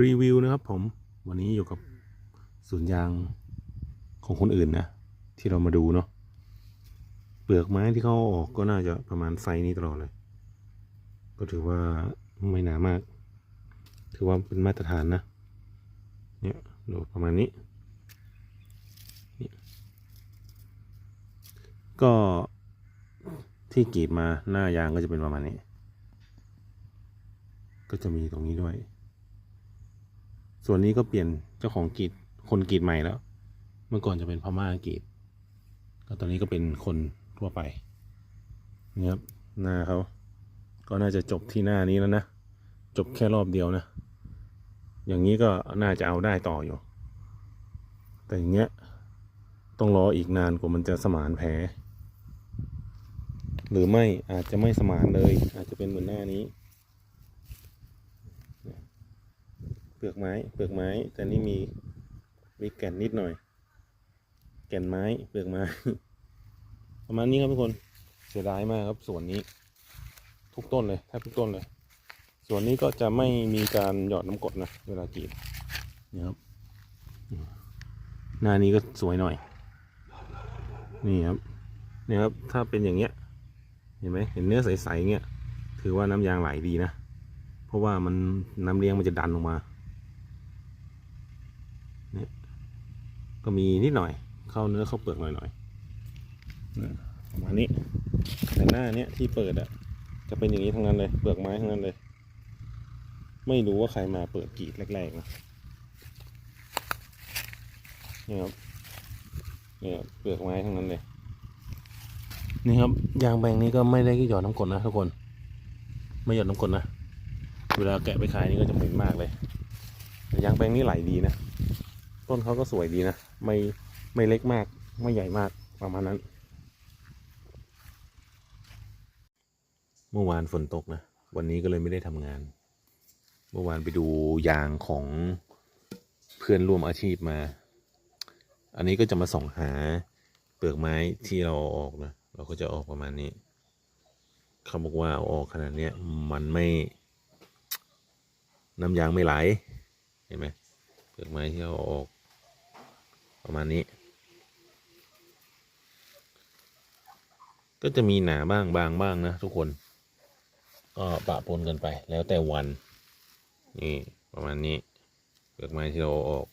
รีวิวนะครับผมวันนี้อยู่กับสวนยางของคนอื่นนะ ที่เรามาดูเนาะเปลือกไม้ที่เขาอาออกก็น่าจะประมาณไซส์นี้ตลอดเลย ก็ถือว่าไม่หนามาก ถือว่าเป็นมาตรฐานนะเนี่ยดูประมาณนี้นี่ก็ที่กรีดมาหน้ายางก็จะเป็นประมาณนี้ ก็จะมีตรงนี้ด้วย ส่วนนี้ก็เปลี่ยนเจ้าของกรีดคนกรีดใหม่แล้ว เมื่อก่อนจะเป็นพม่ากรีดก็ตอนนี้ก็เป็นคนทั่วไปนี่ครับหน้าเขาก็น่าจะจบที่หน้านี้แล้วนะจบแค่รอบเดียวนะ อย่างนี้ก็น่าจะเอาได้ต่ออยู่ แต่อย่างเงี้ยต้องรออีกนานกว่ามันจะสมานแผลหรือไม่อาจจะไม่สมานเลย อาจจะเป็นเหมือนหน้านี้ เปลือกไม้เปลือกไม้ แต่นี่มีมีแก่นนิดหน่อย แก่นไม้เปลือกไม้ ประมาณนี้ครับทุกคนเสียดายมากครับสวนนี้ ทุกต้นเลยแทบทุกต้นเลยสวนนี้ก็จะไม่มีการหยอดน้ำกดนะเวลากรีดนี่ครับหน้านี้ก็สวยหน่อย นี่ครับนี่ครับถ้าเป็นอย่างเงี้ย เห็นไหมเห็นเนื้อใสๆเงี้ยถือว่าน้ำยางไหลดีนะ เพราะว่ามันน้ำเลี้ยงมันจะดันออกมา เนี่ย ก็มีนิดหน่อย เข้าเนื้อเข้าเปลือกหน่อยหน่อยๆนะประมาณนี้แต่หน้าเนี้ยที่เปิดอะจะเป็นอย่างนี้ทั้งนั้นเลย เปลือกไม้ทั้งนั้นเลย ไม่รู้ว่าใครมาเปิดกรีดแรกๆนะนี่ครับเนี่ยเปลือกไม้ทั้งนั้นเลย นี่ครับยางแบงนี้ก็ไม่ได้หยอดน้ำกรดนะทุกคน ไม่หยอดน้ำกรดนะ เวลาแกะไปขายนี่ก็จะเหม็นมากเลยแต่ยางแปลงนี่ไหลดีนะ ต้นเขาก็สวยดีนะ ไม่ไม่เล็กมาก ไม่ใหญ่มากประมาณนั้น เมื่อวานฝนตกนะ วันนี้ก็เลยไม่ได้ทำงาน เมื่อวานไปดูยางของเพื่อนร่วมอาชีพมา อันนี้ก็จะมาส่องหาเปลือกไม้ที่เราออกนะ เราก็จะออกประมาณนี้ เขาบอกว่าออกขนาดนี้มันไม่ น้ำยางไม่ไหล เห็นไหมเปลือกไม้ที่เอาออก ประมาณนี้ ก็จะมีหนาบ้างบางบ้างนะทุกคน ก็ปะปนกันไปแล้วแต่วัน นี่ประมาณนี้เปลือกไม้ที่เราออก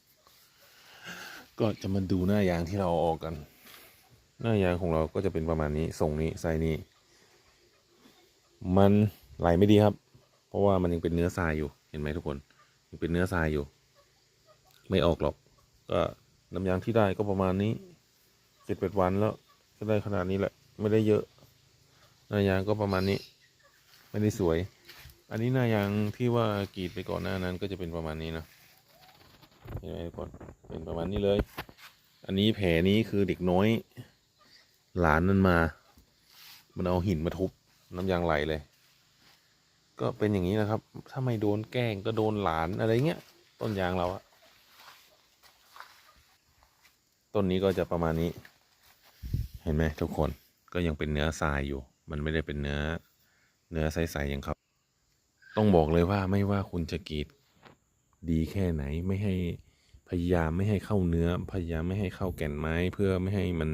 ก็จะมาดูหน้ายางที่เราออกกัน หน้ายางของเราก็จะเป็นประมาณนี้ทรงนี้ไซนี้ มันไหลไม่ดีครับ เพราะว่ามันยังเป็นเนื้อทรายอยู่เห็นไหมทุกคนยังเป็นเนื้อทรายอยู่ ไม่ออกหรอกก็ น้ำยางที่ได้ก็ประมาณนี้เจ็ดแปดวันแล้วก็ได้ขนาดนี้แหละ ไม่ได้เยอะหน้ายางก็ประมาณนี้ ไม่ได้สวย อันนี้หน้ายางที่ว่ากรีดไปก่อนหน้านั้นก็จะเป็นประมาณนี้นะเห็นไหมทุกคนเป็นประมาณนี้เลย อันนี้แผลนี้คือเด็กน้อย หลานมันมา มันเอาหินมาทุบน้ำยางไหลเลย ก็เป็นอย่างนี้นะครับ ถ้าไม่โดนแกล้งก็โดนหลานอะไรเงี้ย ต้นยางเราอะ ต้นนี้ก็จะประมาณนี้ เห็นไหมทุกคนก็ยังเป็นเนื้อทรายอยู่ มันไม่ได้เป็นเนื้อเนื้อใสๆอย่างเขาต้องบอกเลยว่าไม่ว่าคุณจะกรีดดีแค่ไหนไม่ให้พยายามไม่ให้เข้าเนื้อ พยายามไม่ให้เข้าแก่นไม้ เพื่อไม่ให้มัน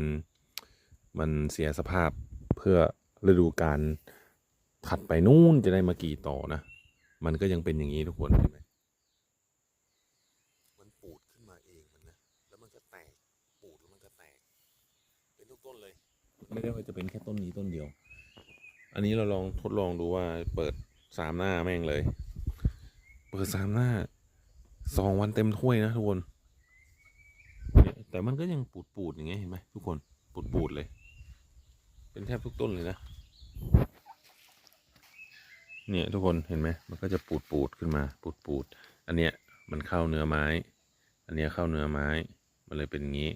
มันเสียสภาพเพื่อฤดูกาลถัดไปนู่นจะได้มากรีดต่อนะ มันก็ยังเป็นอย่างนี้ทุกคนเห็นไหมมันปูดขึ้นมาเองมันนะ แล้วมันก็แตก ปูดแล้วมันก็แตก เป็นทุกต้นเลย ไม่ได้ว่าจะเป็นแค่ต้นนี้ต้นเดียว อันนี้เราลองทดลองดูว่าเปิดสามหน้าแม่งเลย เปิดสามหน้าสองวันเต็มถ้วยนะทุกคนแต่มันก็ยังปูดปูดอย่างเงี้ยเห็นไหมทุกคนปูดปูดเลย เป็นแทบทุกต้นเลยนะ เนี่ยทุกคนเห็นไหมมันก็จะปูดปูดขึ้นมา ปูดปูดอันเนี้ยมันเข้าเนื้อไม้ อันเนี้ยเข้าเนื้อไม้ มันเลยเป็นอย่างนี้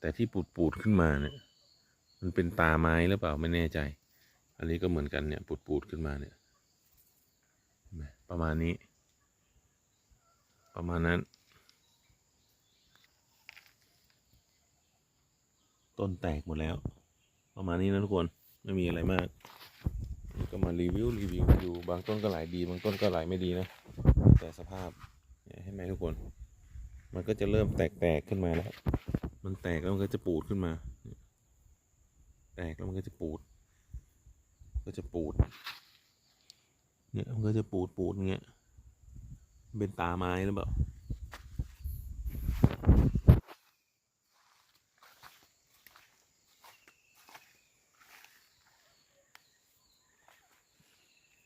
แต่ที่ปูดปูดขึ้นมาเนี่ย มันเป็นตาไม้หรือเปล่าไม่แน่ใจ อันนี้ก็เหมือนกันเนี่ยปูดปูดๆขึ้นมาเนี่ย ประมาณนี้ ประมาณนั้น ต้นแตกหมดแล้ว ประมาณนี้นะทุกคนไม่มีอะไรมาก ก็มารีวิวรีวิวดูบางต้นก็ไหลดี บางต้นก็ไหลไม่ดีนะแต่สภาพห็นไหมทุกคน มันก็จะเริ่มแตกๆขึ้นมาแล้ว มันแตกแล้วมันก็จะปูดขึ้นมา ตกแล้วมันก็จะปูด ก็จะปูด เนี่ยมันก็จะปูดปูดเงี้ย เป็นตาไม้หรือเปล่า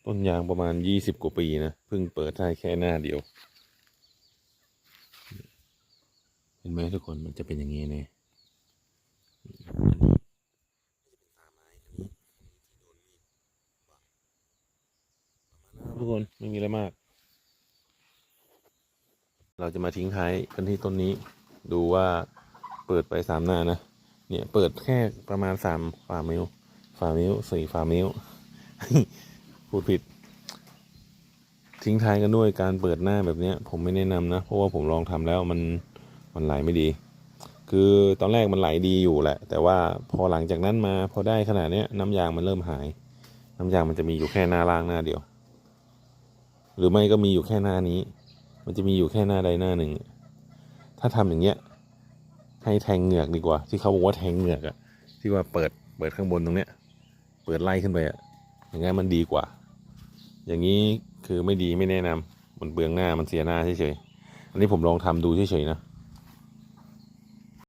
ต้นยางประมาณยี่สิบกว่าปีนะ เพิ่งเปิดได้แค่หน้าเดียว เห็นไหมทุกคนมันจะเป็นอย่างนี้เนี่ยอันนี้ตาไม้อันนี้ที่โดนมีดบาดประมาณนั้นครับทุกคน ไม่มีอะไรมาก เราจะมาทิ้งท้ายกันที่ต้นนี้ ดูว่าเปิดไปสามหน้านะ เนี่ยเปิดแค่ประมาณสามฝ่ามิลฝ่ามิลสี่ฝ่ามิลพูดผิด ทิ้งท้ายกันด้วยการเปิดหน้าแบบเนี้ยผมไม่แนะนำนะ เพราะว่าผมลองทำแล้วมันมันไหลไม่ดี คือตอนแรกมันไหลดีอยู่แหละ แต่ว่าพอหลังจากนั้นมาพอได้ขนาดเนี้ยน้ำยางมันเริ่มหาย น้ำยางมันจะมีอยู่แค่หน้าล่างหน้าเดียว หรือไม่ก็มีอยู่แค่หน้านี้ มันจะมีอยู่แค่หน้าใดหน้าหนึ่ง ถ้าทำอย่างเงี้ย ให้แทงเหงือกดีกว่า ที่เขาบอกว่าแทงเหงือกอะที่ว่าเปิดเปิดข้างบนตรงเนี้ย เปิดไล่ขึ้นไปอะอย่างงั้นมันดีกว่า อย่างนี้คือไม่ดีไม่แนะนำมันเบืองหน้ามันเสียหน้าเฉยๆอันนี้ผมลองทำดูเฉยๆนะ